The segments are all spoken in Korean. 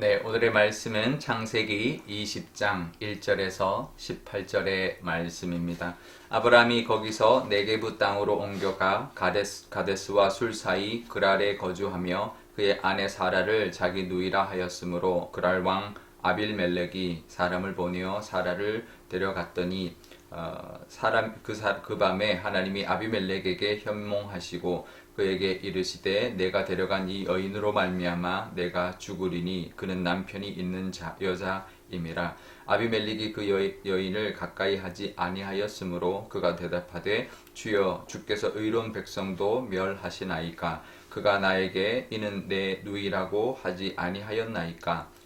네, 오늘의 말씀은 창세기 20장 1절에서 18절의 말씀입니다. 아브라함이 거기서 네게부 땅으로 옮겨가 가데스, 가데스와 술 사이 그랄에 거주하며 그의 아내 사라를 자기 누이라 하였으므로 그랄 왕 아빌멜렉이 사람을 보내어 사라를 데려갔더니 어, 사람 그, 사, 그 밤에 하나님이 아비멜렉에게 현몽하시고 그에게 이르시되 내가 데려간 이 여인으로 말미암아 내가 죽으리니 그는 남편이 있는 자, 여자임이라. 아비멜렉이 그 여, 여인을 가까이 하지 아니하였으므로 그가 대답하되 주여 주께서 의로운 백성도 멸하시나이까? 그가 나에게 이는 내 누이라고 하지 아니하였나이까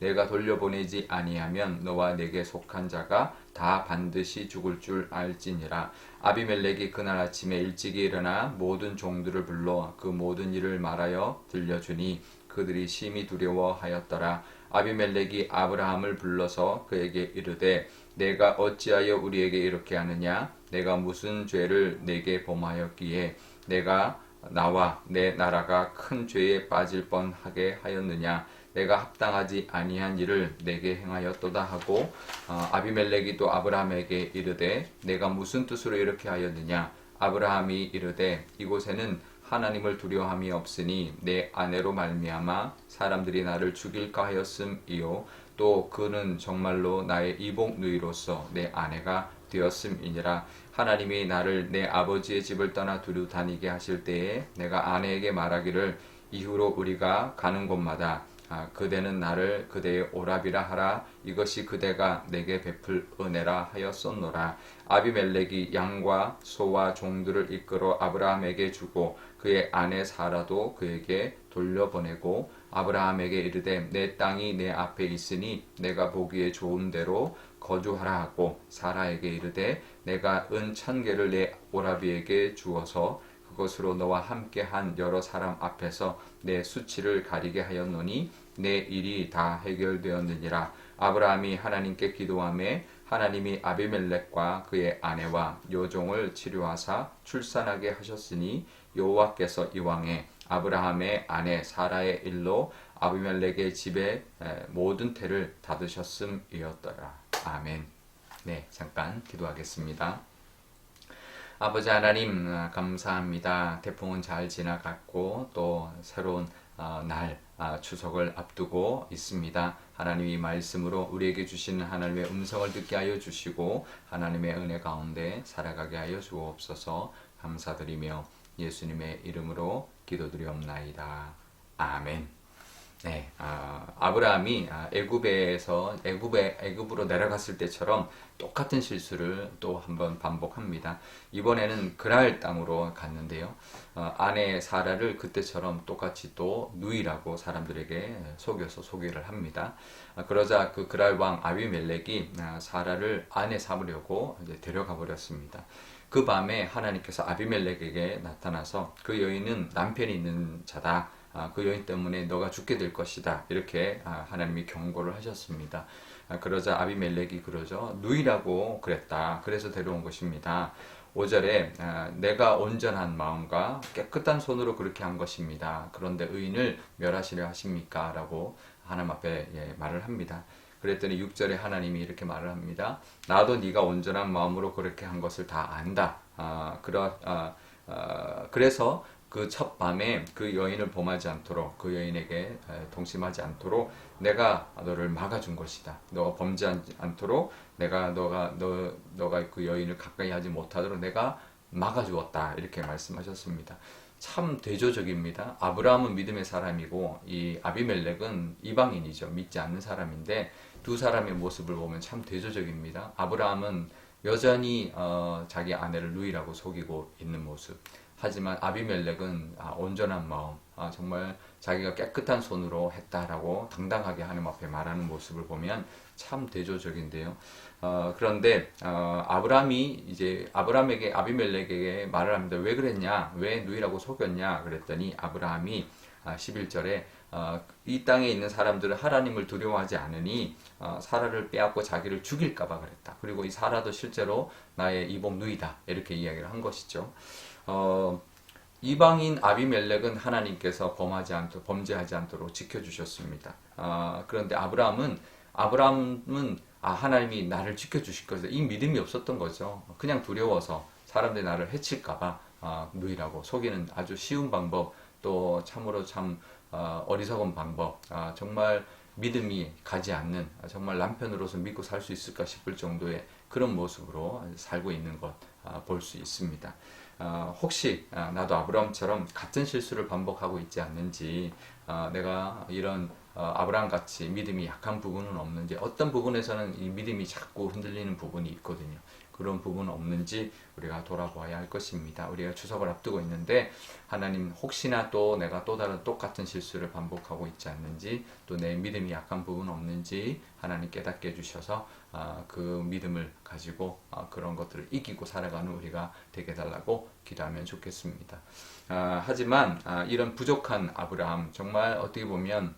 내가 돌려보내지 아니하면 너와 내게 속한 자가 다 반드시 죽을 줄 알지니라. 아비멜렉이 그날 아침에 일찍이 일어나 모든 종들을 불러 그 모든 일을 말하여 들려주니 그들이 심히 두려워하였더라. 아비멜렉이 아브라함을 불러서 그에게 이르되 내가 어찌하여 우리에게 이렇게 하느냐? 내가 무슨 죄를 내게 범하였기에? 내가 나와 내 나라가 큰 죄에 빠질 뻔하게 하였느냐? 내가 합당하지 아니한 일을 내게 행하였도다 하고 어, 아비멜렉이 또 아브라함에게 이르되 내가 무슨 뜻으로 이렇게 하였느냐? 아브라함이 이르되 이곳에는 하나님을 두려함이 없으니 내 아내로 말미암아 사람들이 나를 죽일까 하였음이요. 또 그는 정말로 나의 이복 누이로서 내 아내가 되었음이니라. 하나님이 나를 내 아버지의 집을 떠나 두루 다니게 하실 때에 내가 아내에게 말하기를 이후로 우리가 가는 곳마다 아, 그대는 나를 그대의 오랍이라 하라. 이것이 그대가 내게 베풀 은혜라 하였었노라. 아비멜렉이 양과 소와 종들을 이끌어 아브라함에게 주고 그의 아내 사라도 그에게 돌려보내고 아브라함에게 이르되 내 땅이 내 앞에 있으니 내가 보기에 좋은 대로 거주하라 하고 사라에게 이르되 내가 은 천 개를 내 오라비에게 주어서 그것으로 너와 함께 한 여러 사람 앞에서 내 수치를 가리게 하였노니 내 일이 다 해결되었느니라. 아브라함이 하나님께 기도함에 하나님이 아비멜렉과 그의 아내와 요종을 치료하사 출산하게 하셨으니 여호와께서 이왕에 아브라함의 아내 사라의 일로 아비멜렉의 집에 모든 태를 닫으셨음이었더라. 아멘. 네, 잠깐 기도하겠습니다. 아버지 하나님 아, 감사합니다. 태풍은 잘 지나갔고 또 새로운 어, 날 아, 추석을 앞두고 있습니다. 하나님이 말씀으로 우리에게 주시는 하나님의 음성을 듣게 하여 주시고 하나님의 은혜 가운데 살아가게 하여 주옵소서 감사드리며 예수님의 이름으로 기도드리옵나이다. 아멘. 네, 아, 아브라함이 아, 애굽에서 애굽에 애굽으로 내려갔을 때처럼 똑같은 실수를 또 한번 반복합니다. 이번에는 그랄 땅으로 갔는데요. 어, 아내 사라를 그때처럼 똑같이 또 누이라고 사람들에게 속여서 소개를 합니다. 아, 그러자 그 그랄 왕 아비멜렉이 아, 사라를 아내 삼으려고 데려가 버렸습니다. 그 밤에 하나님께서 아비멜렉에게 나타나서 그 여인은 남편이 있는 자다. 아, 그 여인 때문에 너가 죽게 될 것이다. 이렇게 아, 하나님이 경고를 하셨습니다. 아, 그러자 아비멜렉이 그러죠. 누이라고 그랬다. 그래서 데려온 것입니다. 5절에 내가 온전한 마음과 깨끗한 손으로 그렇게 한 것입니다. 그런데 의인을 멸하시려 하십니까? 라고 하나님 앞에 예, 말을 합니다. 그랬더니 6절에 하나님이 이렇게 말을 합니다. 나도 네가 온전한 마음으로 그렇게 한 것을 다 안다. 아, 그러, 아, 아, 그래서 그 첫 밤에 그 여인을 범하지 않도록 그 여인에게 동심하지 않도록 내가 너를 막아준 것이다. 너가 범죄하지 않도록 내가 너가 너 너가 그 여인을 가까이 하지 못하도록 내가 막아주었다 이렇게 말씀하셨습니다. 참 대조적입니다. 아브라함은 믿음의 사람이고 이 아비멜렉은 이방인이죠. 믿지 않는 사람인데 두 사람의 모습을 보면 참 대조적입니다. 아브라함은 여전히 어, 자기 아내를 누이라고 속이고 있는 모습. 하지만 아비멜렉은 아, 온전한 마음, 아, 정말 자기가 깨끗한 손으로 했다라고 당당하게 하나님 앞에 말하는 모습을 보면 참 대조적인데요. 어, 그런데 어, 아브라함이 이제 아브라함에게 아비멜렉에게 말을 합니다. 왜 그랬냐? 왜 누이라고 속였냐? 그랬더니 아브라함이 아, 11절에 어, 이 땅에 있는 사람들은 하나님을 두려워하지 않으니 어, 사라를 빼앗고 자기를 죽일까봐 그랬다. 그리고 이 사라도 실제로 나의 이복 누이다 이렇게 이야기를 한 것이죠. 어, 이방인 아비멜렉은 하나님께서 범하지 않도록 범죄하지 않도록 지켜주셨습니다. 아, 그런데 아브라함은 아브라함은 아 하나님이 나를 지켜주실 것이다 이 믿음이 없었던 거죠. 그냥 두려워서 사람들이 나를 해칠까봐 아, 누이라고 속이는 아주 쉬운 방법 또 참으로 참 어, 어리석은 방법 아, 정말 믿음이 가지 않는 아, 정말 남편으로서 믿고 살 수 있을까 싶을 정도의 그런 모습으로 살고 있는 것 볼 수 있습니다. 어, 혹시 아, 나도 아브라함처럼 같은 실수를 반복하고 있지 않는지 어, 내가 이런 어, 아브라함 같이 믿음이 약한 부분은 없는지 어떤 부분에서는 이 믿음이 자꾸 흔들리는 부분이 있거든요. 그런 부분 없는지 우리가 돌아보아야 할 것입니다. 우리가 추석을 앞두고 있는데 하나님 혹시나 또 내가 또 다른 똑같은 실수를 반복하고 있지 않는지 또 내 믿음이 약한 부분 없는지 하나님 깨닫게 해주셔서 아, 그 믿음을 가지고 아, 그런 것들을 이기고 살아가는 우리가 되게 달라고 기도하면 좋겠습니다. 아, 하지만 아, 이런 부족한 아브라함 정말 어떻게 보면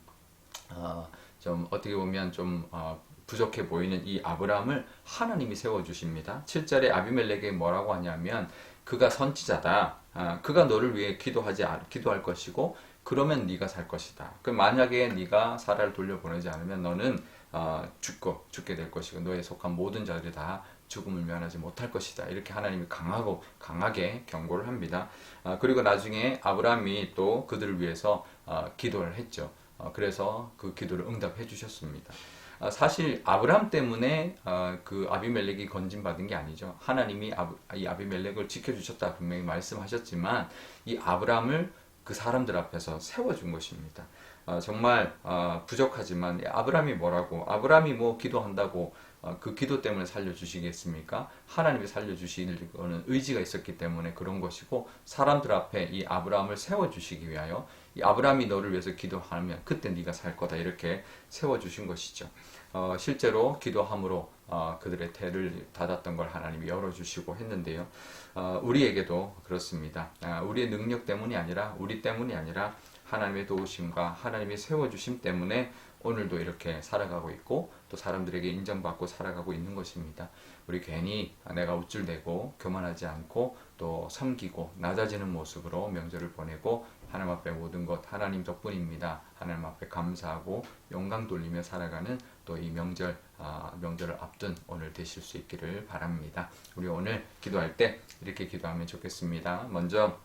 어, 좀 어떻게 보면 좀 어, 부족해 보이는 이 아브라함을 하나님이 세워 주십니다. 7절에 아비멜렉에 뭐라고 하냐면 그가 선지자다. 아, 그가 너를 위해 기도하지 않- 기도할 것이고 그러면 네가 살 것이다. 그 만약에 네가 사라를 돌려보내지 않으면 너는 어, 죽고 죽게 될 것이고 너에 속한 모든 자들이 다 죽음을 면하지 못할 것이다. 이렇게 하나님이 강하고 강하게 경고를 합니다. 아, 그리고 나중에 아브라함이 또 그들을 위해서 어, 기도를 했죠. 어, 그래서 그 기도를 응답해 주셨습니다. 아, 사실 아브라함 때문에 어, 그 아비멜렉이 건진받은 게 아니죠. 하나님이 이 아비멜렉을 지켜주셨다 분명히 말씀하셨지만 이 아브라함을 그 사람들 앞에서 세워준 것입니다. 어, 정말 어, 부족하지만 아브라함이 뭐라고 아브라함이 뭐 기도한다고 어, 그 기도 때문에 살려주시겠습니까? 하나님이 살려주시는 거는 의지가 있었기 때문에 그런 것이고 사람들 앞에 이 아브라함을 세워주시기 위하여 이 아브라함이 너를 위해서 기도하면 그때 네가 살 거다 이렇게 세워주신 것이죠. 어, 실제로 기도함으로 어, 그들의 태를 닫았던 걸 하나님이 열어주시고 했는데요. 어, 우리에게도 그렇습니다. 아, 우리의 능력 때문이 아니라 우리 때문이 아니라 하나님의 도우심과 하나님의 세워주심 때문에 오늘도 이렇게 살아가고 있고 또 사람들에게 인정받고 살아가고 있는 것입니다. 우리 괜히 내가 우쭐대고 교만하지 않고 또 섬기고 낮아지는 모습으로 명절을 보내고 하나님 앞에 모든 것 하나님 덕분입니다. 하나님 앞에 감사하고 영광 돌리며 살아가는 또 이 명절 아, 명절을 앞둔 오늘 되실 수 있기를 바랍니다. 우리 오늘 기도할 때 이렇게 기도하면 좋겠습니다. 먼저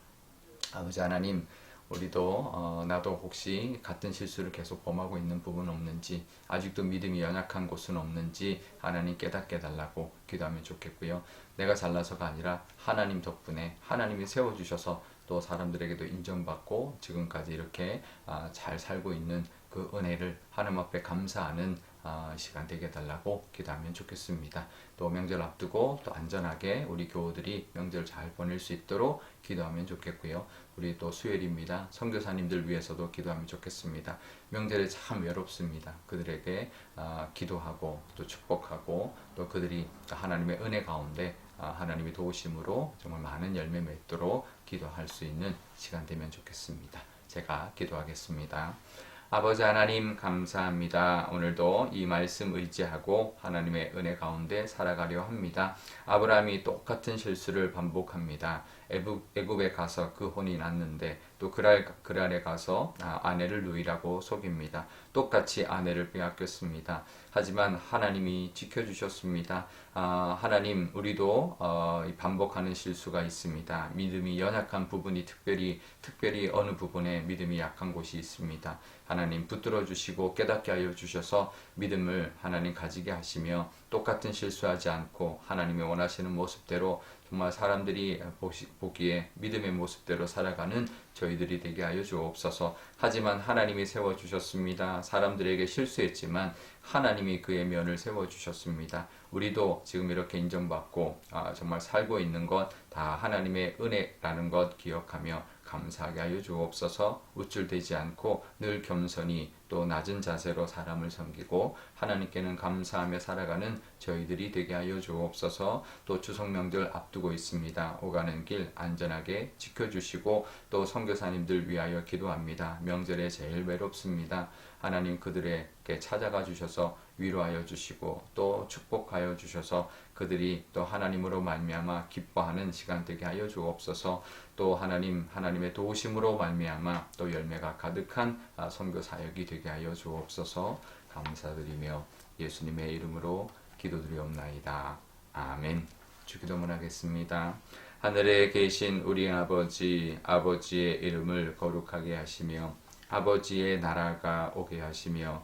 아버지 하나님 우리도 어, 나도 혹시 같은 실수를 계속 범하고 있는 부분 없는지 아직도 믿음이 연약한 곳은 없는지 하나님 깨닫게 달라고 기도하면 좋겠고요. 내가 잘나서가 아니라 하나님 덕분에 하나님이 세워주셔서 또 사람들에게도 인정받고 지금까지 이렇게 아, 잘 살고 있는 그 은혜를 하나님 앞에 감사하는 아, 시간 되게 달라고 기도하면 좋겠습니다. 또 명절 앞두고 또 안전하게 우리 교우들이 명절 잘 보낼 수 있도록 기도하면 좋겠고요. 우리 또 수요일입니다. 선교사님들 위해서도 기도하면 좋겠습니다. 명절에 참 외롭습니다. 그들에게 아, 기도하고 또 축복하고 또 그들이 하나님의 은혜 가운데 아, 하나님의 도우심으로 정말 많은 열매 맺도록 기도할 수 있는 시간 되면 좋겠습니다. 제가 기도하겠습니다. 아버지 하나님 감사합니다. 오늘도 이 말씀 의지하고 하나님의 은혜 가운데 살아가려 합니다. 아브라함이 똑같은 실수를 반복합니다. 애굽, 애굽에 가서 그 혼이 났는데 또 그랄, 그랄에 가서 아, 아내를 누이라고 속입니다. 똑같이 아내를 빼앗겼습니다. 하지만 하나님이 지켜주셨습니다. 아, 하나님 우리도 어, 이 반복하는 실수가 있습니다. 믿음이 연약한 부분이 특별히 특별히 어느 부분에 믿음이 약한 곳이 있습니다. 하나님 붙들어 주시고 깨닫게 하여 주셔서 믿음을 하나님 가지게 하시며 똑같은 실수하지 않고 하나님이 원하시는 모습대로 정말 사람들이 보기에 믿음의 모습대로 살아가는 저희들이 되게 하여 주옵소서. 하지만 하나님이 세워 주셨습니다. 사람들에게 실수했지만 하나님이 그의 면을 세워 주셨습니다. 우리도 지금 이렇게 인정받고 아, 정말 살고 있는 것 다 하나님의 은혜라는 것 기억하며 감사하게 하여 주옵소서. 우쭐대지 않고 늘 겸손히 또 낮은 자세로 사람을 섬기고 하나님께는 감사하며 살아가는 저희들이 되게 하여 주옵소서. 또 추석 명절 앞두고 있습니다. 오가는 길 안전하게 지켜주시고 또 선교사님들 위하여 기도합니다. 명절에 제일 외롭습니다. 하나님 그들에게 찾아가 주셔서 위로하여 주시고 또 축복하여 주셔서 그들이 또 하나님으로 말미암아 기뻐하는 시간 되게 하여 주옵소서. 또 하나님 하나님의 도우심으로 말미암아 또 열매가 가득한 아, 선교 사역이 되게 하여 주옵소서. 감사드리며 예수님의 이름으로 기도드리옵나이다. 아멘. 주기도문 하겠습니다. 하늘에 계신 우리 아버지 아버지의 이름을 거룩하게 하시며 아버지의 나라가 오게 하시며